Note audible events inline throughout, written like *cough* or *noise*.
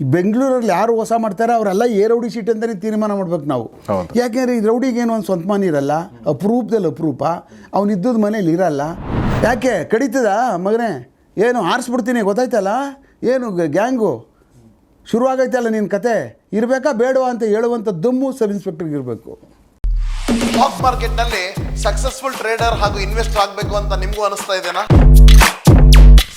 ಈ ಬೆಂಗಳೂರಲ್ಲಿ ಯಾರು ಹೊಸ ಮಾಡ್ತಾರೆ ಅವರೆಲ್ಲ ಏ ರೌಡಿ ಸೀಟ್ ಅಂತಲೇ ತೀರ್ಮಾನ ಮಾಡ್ಬೇಕು ನಾವು. ಯಾಕೆಂದರೆ ಈ ರೌಡಿಗೆ ಏನು ಒಂದು ಸ್ವಂತ ಮನೆ ಇರಲ್ಲ ಅಪರೂಪದಲ್ಲಿ ಅಪರೂಪ ಅವನಿದ್ದದ ಮನೇಲಿ ಇರಲ್ಲ. ಯಾಕೆ? ಕಡಿತದ ಮಗನೇ? ಏನು ಆರಿಸ್ಬಿಡ್ತೀನಿ ಗೊತ್ತಾಯ್ತಲ್ಲ? ಏನು ಗ- ಗ್ಯಾಂಗು? ಶುರುವಾಗೈತಲ್ಲ ನಿನ್ನ ಕತೆ? ಇರಬೇಕಾ ಬೇಡವಾ ಅಂತ ಹೇಳುವಂಥ ದಮ್ಮು ಸಬ್ ಇನ್ಸ್ಪೆಕ್ಟರ್ಗೆ ಇರಬೇಕು. ಸ್ಟಾಕ್ ಮಾರ್ಕೆಟ್ನಲ್ಲಿ ಸಕ್ಸಸ್ಫುಲ್ ಟ್ರೇಡರ್ ಹಾಗೂ ಇನ್ವೆಸ್ಟರ್ ಆಗಬೇಕು ಅಂತ ನಿಮಗೂ ಅನಿಸ್ತಾ ಇದೆನಾ?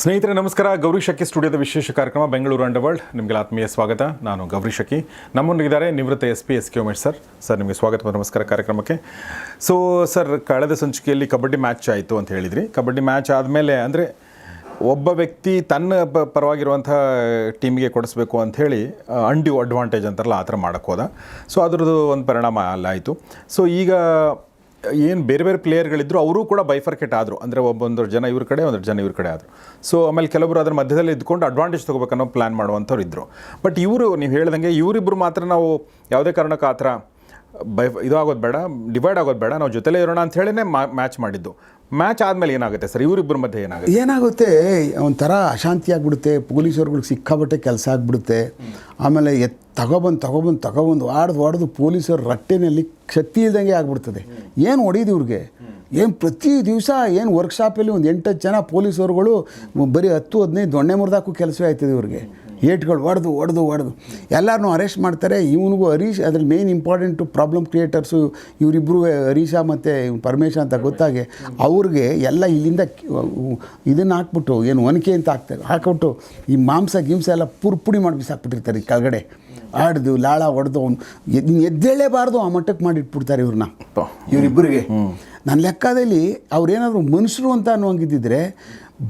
ಸ್ನೇಹಿತರೆ, ನಮಸ್ಕಾರ. ಗೌರಿ ಶಕ್ಕಿ ಸ್ಟುಡಿಯೋದ ವಿಶೇಷ ಕಾರ್ಯಕ್ರಮ, ಬೆಂಗಳೂರು ಅಂಡರ್ ವರ್ಲ್ಡ್ ನಿಮಗೆ ಆತ್ಮೀಯ ಸ್ವಾಗತ. ನಾನು ಗೌರಿ ಶಕ್ಕಿ ನಮ್ಮೊಂದಿಗಿದ್ದಾರೆ ನಿವೃತ್ತ S P S K Umesh sir. Sir, ನಿಮಗೆ ಸ್ವಾಗತ ಮತ್ತು ನಮಸ್ಕಾರ ಕಾರ್ಯಕ್ರಮಕ್ಕೆ. ಸೊ ಸರ್, ಕಳೆದ ಸಂಚಿಕೆಯಲ್ಲಿ ಕಬಡ್ಡಿ ಮ್ಯಾಚ್ ಆಯಿತು ಅಂತ ಹೇಳಿದ್ರಿ. ಕಬಡ್ಡಿ ಮ್ಯಾಚ್ ಆದಮೇಲೆ ಅಂದರೆ ಒಬ್ಬ ವ್ಯಕ್ತಿ ತನ್ನ ಪರವಾಗಿರುವಂಥ ಟೀಮಿಗೆ ಕೊಡಿಸ್ಬೇಕು ಅಂಥೇಳಿ ಅಂಡ್ಯೂ ಅಡ್ವಾಂಟೇಜ್ ಅಂತಾರಲ್ಲ, ಆ ಥರ ಮಾಡೋಕ್ಕೆ ಹೋದ. ಸೊ ಅದರದ್ದು ಒಂದು ಪರಿಣಾಮ ಅಲ್ಲಾಯಿತು. ಸೊ ಈಗ ಏನು ಬೇರೆ ಬೇರೆ ಪ್ಲೇಯರ್ಗಳಿದ್ರು ಅವರು ಕೂಡ ಬೈಫರ್ಕೆಟ್ ಆದರು. ಅಂದರೆ ಒಬ್ಬೊಂದು ಜನ ಇವ್ರ ಕಡೆ ಒಂದರ ಜನ ಇವ್ರ ಕಡೆ ಆದರು. ಸೊ ಆಮೇಲೆ ಕೆಲವರು ಅದರ ಮಧ್ಯದಲ್ಲಿ ಇದ್ಕೊಂಡು ಅಡ್ವಾಂಟೇಜ್ ತೊಗೋಬೇಕನ್ನೋ ಪ್ಲ್ಯಾನ್ ಮಾಡುವಂಥವ್ರು ಇದ್ದರು ಬಟ್ ಇವರು, ನೀವು ಹೇಳ್ದಂಗೆ ಇವರಿಬ್ಬರು ಮಾತ್ರ ನಾವು ಯಾವುದೇ ಕಾರಣಕ್ಕೂ ಆ ಥರ ಬೈ ಇದು ಆಗೋದು ಬೇಡ ಡಿವೈಡ್ ಆಗೋದು ಬೇಡ, ನಾವು ಜೊತೆಲೇ ಇರೋಣ ಅಂತ ಹೇಳಿನೇ ಮ್ಯಾಚ್ ಮಾಡಿದ್ದು. ಮ್ಯಾಚ್ ಆದಮೇಲೆ ಏನಾಗುತ್ತೆ ಸರ್? ಇವರಿಬ್ಬರ ಮಧ್ಯೆ ಏನಾಗುತ್ತೆ? ಏನಾಗುತ್ತೆ, ಒಂಥರ ಅಶಾಂತಿ ಆಗಿಬಿಡುತ್ತೆ ಪೊಲೀಸರುಗಳಿಗೆ ಸಿಕ್ಕಾಬಟ್ಟೆ ಕೆಲಸ ಆಗಿಬಿಡುತ್ತೆ. ಆಮೇಲೆ ಎತ್ ತಗೊಬಂದು ತಗೊಬಂದು ತಗೊಬಂದು ಆಡ್ದು ಹೊಡೆದು ಪೊಲೀಸರು ರಟ್ಟೆನಲ್ಲಿ ಶಕ್ತಿ ಇಲ್ದಂಗೆ ಆಗ್ಬಿಡ್ತದೆ. ಏನು ಹೊಡೀದು ಇವ್ರಿಗೆ? ಏನು ಪ್ರತಿ ದಿವಸ ಏನು ವರ್ಕ್ಶಾಪಲ್ಲಿ ಒಂದು ಎಂಟತ್ತು ಜನ ಪೊಲೀಸರುಗಳು ಬರೀ ಹತ್ತು, ಹದಿನೈದು ದೊಣ್ಣೆ ಮುರಿದಾಕು ಕೆಲಸವೇ ಆಯ್ತದೆ ಇವ್ರಿಗೆ. ಏಟ್ಗಳು ಹೊಡೆದು ಹೊಡೆದು ಹೊಡೆದು. ಎಲ್ಲರನ್ನೂ ಅರೆಸ್ಟ್ ಮಾಡ್ತಾರೆ. ಇವನಿಗೂ ಹರೀಶ್, ಅದ್ರಲ್ಲಿ ಮೇನ್ ಇಂಪಾರ್ಟೆಂಟು ಪ್ರಾಬ್ಲಮ್ ಕ್ರಿಯೇಟರ್ಸು ಇವರಿಬ್ಬರು ಹರೀಶ ಮತ್ತು ಪರಮೇಶ ಅಂತ ಗೊತ್ತಾಗಿ, ಅವ್ರಿಗೆ ಎಲ್ಲ ಇಲ್ಲಿಂದ ಇದನ್ನು ಹಾಕ್ಬಿಟ್ಟು, ಏನು ಒನಕೆ ಅಂತ ಹಾಕ್ತಾರೆ, ಹಾಕ್ಬಿಟ್ಟು ಈ ಮಾಂಸ, ಗಿಂಸ ಎಲ್ಲ ಪುರ್ಪುಡಿ ಮಾಡಿ ಬಿಸಾಕ್ಬಿಟ್ಟಿರ್ತಾರೆ ಈ ಕೆಳಗಡೆ. ಆಡ್ದು ಲಾಳ ಹೊಡೆದು ಅವ್ನು ನೀನು ಎದ್ದೇಳೇಬಾರ್ದು ಆ ಮಟ್ಟಕ್ಕೆ ಮಾಡಿಟ್ಬಿಡ್ತಾರೆ ಇವ್ರನ್ನ ಇವರಿಬ್ಬರಿಗೆ ನನ್ನ ಲೆಕ್ಕದಲ್ಲಿ ಅವ್ರೇನಾದರೂ ಮನುಷ್ಯರು ಅಂತ ಅನ್ನೋಂಗಿದ್ದಿದ್ರೆ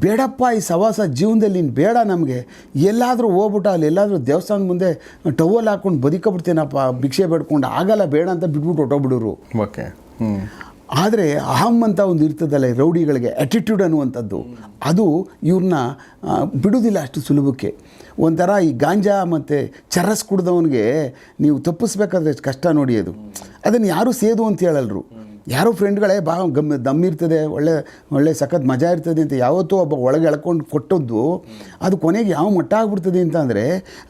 ಬೇಡಪ್ಪ ಈ ಸವಾಸ ಜೀವನದಲ್ಲಿ ನೀನು ಬೇಡ ನಮಗೆ. ಎಲ್ಲಾದರೂ ಹೋಗ್ಬಿಟ್ಟು ಅಲ್ಲಿ ಎಲ್ಲಾದರೂ ದೇವಸ್ಥಾನದ ಮುಂದೆ ಟವಲ್ ಹಾಕ್ಕೊಂಡು ಬದುಕಬಿಡ್ತೇನಪ್ಪ ಭಿಕ್ಷೆ ಬೇಡ್ಕೊಂಡು ಆಗಲ್ಲ ಬೇಡ ಅಂತ ಬಿಟ್ಬಿಟ್ಟು ಹೊಟ್ಟೋಗ್ಬಿಡೋರು ಓಕೆ. ಆದರೆ ಅಹಂ ಅಂತ ಒಂದು ಇರ್ತದಲ್ಲ ರೌಡಿಗಳಿಗೆ ಆ್ಯಟಿಟ್ಯೂಡ್ ಅನ್ನುವಂಥದ್ದು. ಅದು ಇವ್ರನ್ನ ಬಿಡುವುದಿಲ್ಲ ಅಷ್ಟು ಸುಲಭಕ್ಕೆ. ಒಂಥರ ಈ ಗಾಂಜಾ ಮತ್ತು ಚರಸ್ ಕುಡ್ದವನಿಗೆ ನೀವು ತಪ್ಪಿಸ್ಬೇಕಾದ್ರೆ ಎಷ್ಟು ಕಷ್ಟ ನೋಡಿ ಅದು. ಅದನ್ನು ಯಾರೂ ಸೇದು ಅಂತ ಹೇಳಲ್ರು. ಯಾರೋ ಫ್ರೆಂಡ್ಗಳೇ ಬಾ, ಗಮ್, ದಮ್ ಇರ್ತದೆ, ಒಳ್ಳೆ ಒಳ್ಳೆ ಸಖತ್ ಮಜಾ ಇರ್ತದೆ ಅಂತ ಯಾವತ್ತೂ ಒಬ್ಬ ಒಳಗೆ ಎಳ್ಕೊಂಡು ಕೊಟ್ಟದ್ದು, ಅದು ಕೊನೆಗೆ ಯಾವ ಮಟ್ಟ ಆಗ್ಬಿಡ್ತದೆ ಅಂತ ಅಂದರೆ